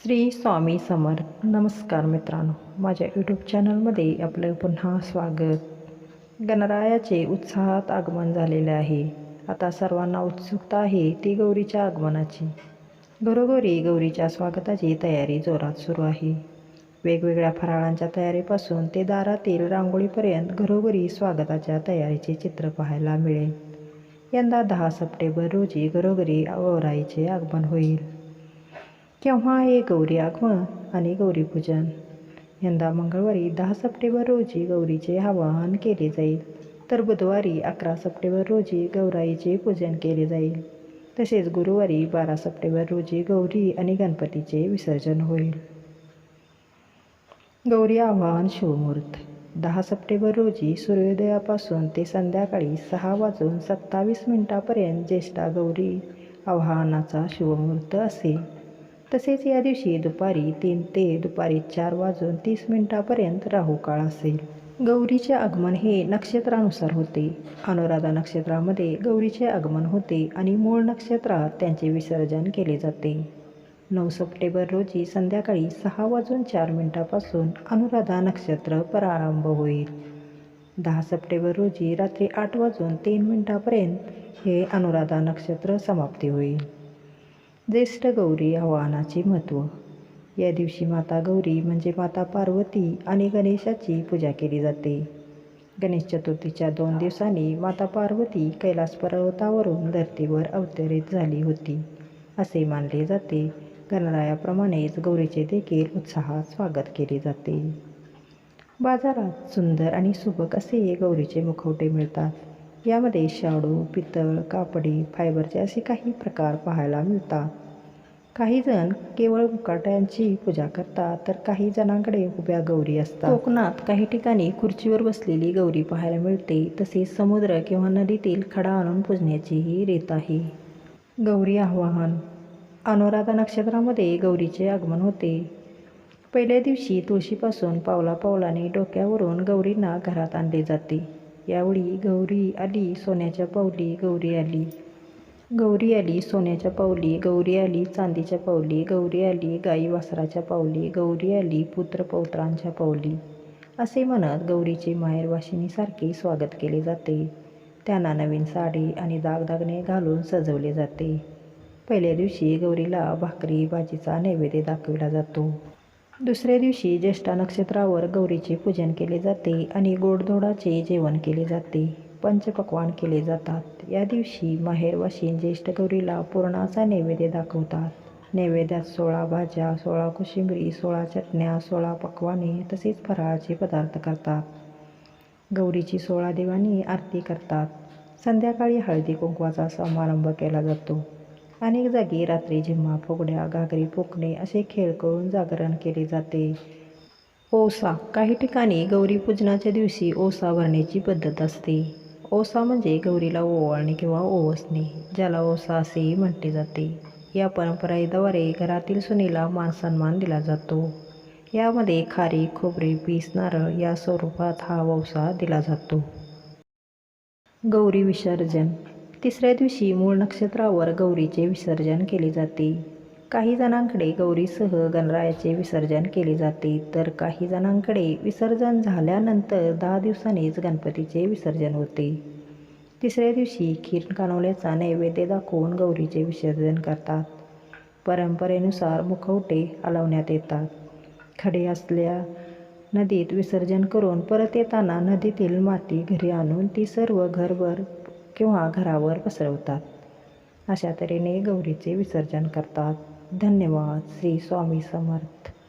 श्री स्वामी समर्थ. नमस्कार मित्रांनो. माझ्या यूट्यूब चॅनलमध्ये आपलं पुन्हा स्वागत. गणरायाचे उत्साहात आगमन झालेले आहे. आता सर्वांना उत्सुकता आहे ती गौरीच्या आगमनाची. घरोघरी गौरीच्या स्वागताची तयारी जोरात सुरू आहे. वेगवेगळ्या फराळांच्या तयारीपासून ते दारातील रांगोळीपर्यंत घरोघरी स्वागताच्या तयारीचे चित्र पाहायला मिळेल. यंदा दहा सप्टेंबर रोजी घरोघरी गौराईचे आगमन होईल. केव्हा आहे गौरी आगमन आणि गौरीपूजन यंदा मंगळवारी दहा सप्टेंबर रोजी गौरीचे आवाहन केले जाईल। तर बुधवारी अकरा सप्टेंबर रोजी गौराईचे पूजन केले जाईल। तसेच गुरुवारी बारा सप्टेंबर रोजी गौरी आणि गणपतीचे विसर्जन होईल। गौरी आवाहन शिवमुहूर्त दहा सप्टेंबर रोजी सूर्योदयापासून ते संध्याकाळी सहा वाजून सत्तावीस मिनिटापर्यंत ज्येष्ठा गौरी आवाहनाचा शिवमुहूर्त असेल। तसेच या दिवशी दुपारी तीन ते दुपारी चार वाजून तीस मिनिटापर्यंत राहू काळ असेल. गौरीचे आगमन हे नक्षत्रानुसार होते. अनुराधा नक्षत्रामध्ये गौरीचे आगमन होते आणि मूळ नक्षत्रात त्यांचे विसर्जन केले जाते. नऊ सप्टेंबर रोजी संध्याकाळी सहा वाजून चार मिनिटापासून अनुराधा नक्षत्र प्रारंभ होईल. दहा सप्टेंबर रोजी रात्री आठ वाजून तीन मिनिटापर्यंत हे अनुराधा नक्षत्र समाप्ती होईल. ज्येष्ठ गौरी आवाहनाचे महत्त्व. या दिवशी माता गौरी म्हणजे माता पार्वती आणि गणेशाची पूजा केली जाते. गणेश चतुर्थीच्या दोन दिवसांनी माता पार्वती कैलास पर्वतावरून धर्तीवर अवतरित झाली होती. असे मानले जाते. गणरायाप्रमाणेच गौरीचे देखील उत्साहात स्वागत केले जाते. बाजारात सुंदर आणि सुबक असे गौरीचे मुखवटे मिळतात. यामध्ये शाडू पितळ कापडी फायबरचे असे काही प्रकार पाहायला मिळतात. काही जण केवळ मुकाट्यांची पूजा करतात तर काही जणांकडे उभ्या गौरी असतात. कोकणात काही ठिकाणी खुर्चीवर बसलेली गौरी पाहायला मिळते तसेच समुद्र किंवा नदीतील खडा आणून पूजण्याचीही रीत आहे. गौरी आवाहन. अनुराधा नक्षत्रामध्ये गौरीचे आगमन होते. पहिल्या दिवशी तुळशीपासून पावला पावलाने डोक्यावरून गौरींना घरात आणले जाते. यावेळी गौरी आली सोन्याच्या पावली गौरी आली. गौरी आली सोन्याच्या पावली गौरी आली चांदीच्या पावली गौरी आली गाई वासराच्या पावली गौरी आली पुत्रपौत्रांच्या पावली. असे म्हणत गौरीचे माहेरवाशिनीसारखे स्वागत केले जाते. त्यांना नवीन साडी आणि दागदागणे घालून सजवले जाते. पहिल्या दिवशी गौरीला भाकरी भाजीचा नैवेद्य दाखविला जातो. दुसऱ्या दिवशी ज्येष्ठा नक्षत्रावर गौरीचे पूजन केले जाते आणि गोडधोडाचे जेवण केले जाते पंचपक्वान केले जातात. या दिवशी माहेरवाशी ज्येष्ठ गौरीला पुरणाचा नैवेद्य दाखवतात. नैवेद्यात सोळा भाज्या सोळा कोशिंबरी सोळा चटण्या सोळा पक्वाने तसेच फराळाचे पदार्थ करतात. गौरीची सोळा देवांनी आरती करतात. संध्याकाळी हळदी कुंकवाचा समारंभ केला जातो. अनेक जागी रात्री झिम्मा फुगड्या घागरी फुकणे असे खेळ करून जागरण केले जाते. ओसा काही ठिकाणी गौरी पूजनाच्या दिवशी ओसा भरण्याची पद्धत असते. ओसा म्हणजे गौरीला ओवाळणे किंवा ओवसणे ज्याला ओसा असेही म्हटले जाते. या परंपरेद्वारे घरातील सुनेला मानसन्मान दिला जातो. यामध्ये खारी खोबरे पीस नारळ या स्वरूपात हा वसा दिला जातो. गौरी विसर्जन तिसऱ्या दिवशी मूळ नक्षत्रावर गौरीचे विसर्जन केले जाते. काही जणांकडे गौरीसह गणरायाचे विसर्जन केले जाते तर काही जणांकडे विसर्जन झाल्यानंतर दहा दिवसांनीच गणपतीचे विसर्जन होते. तिसऱ्या दिवशी खीर कानवल्याचा नैवेद्य दाखवून गौरीचे विसर्जन करतात. परंपरेनुसार मुखवटे हलवण्यात येतात. खडे असल्या नदीत विसर्जन करून परत येताना नदीतील माती घरी आणून ती सर्व घरभर किंवा घरावर पसरवतात. अशा तऱ्हेने गौरीचे विसर्जन करतात. धन्यवाद. श्री स्वामी समर्थ.